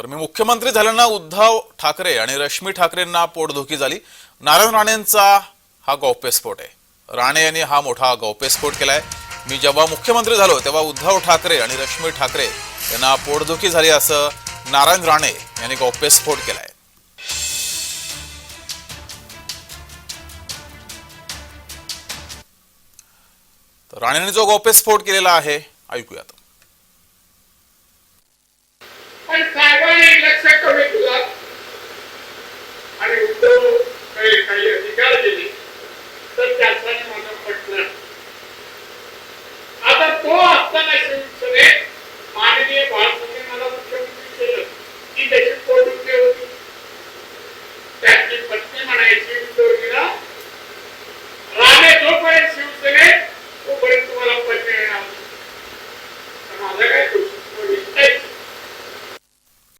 तर मी मुख्यमंत्री झाल्यानं उद्धव ठाकरे आणि रश्मी ठाकरेंना पोटदुखी झाली. नारायण राणेंचा हा गौप्यस्फोट आहे. राणे यांनी हा मोठा गौप्यस्फोट केलाय. मी जेव्हा मुख्यमंत्री झालो तेव्हा उद्धव ठाकरे आणि रश्मी ठाकरे यांना पोटदुखी झाली असं नारायण राणे यांनी गौप्यस्फोट केलाय. तर राणेंनी जो गौप्यस्फोट केलेला आहे ऐकूयात. अध्यक्ष कमिटीला आणि उद्धव काही अधिकार दिले तर त्याचा मला पटलं आता तो असताना शिवसेने माननीय भारताने मला मुख्यमंत्री केलं. ती त्याची पोटुके होती? त्याची पत्नी म्हणायची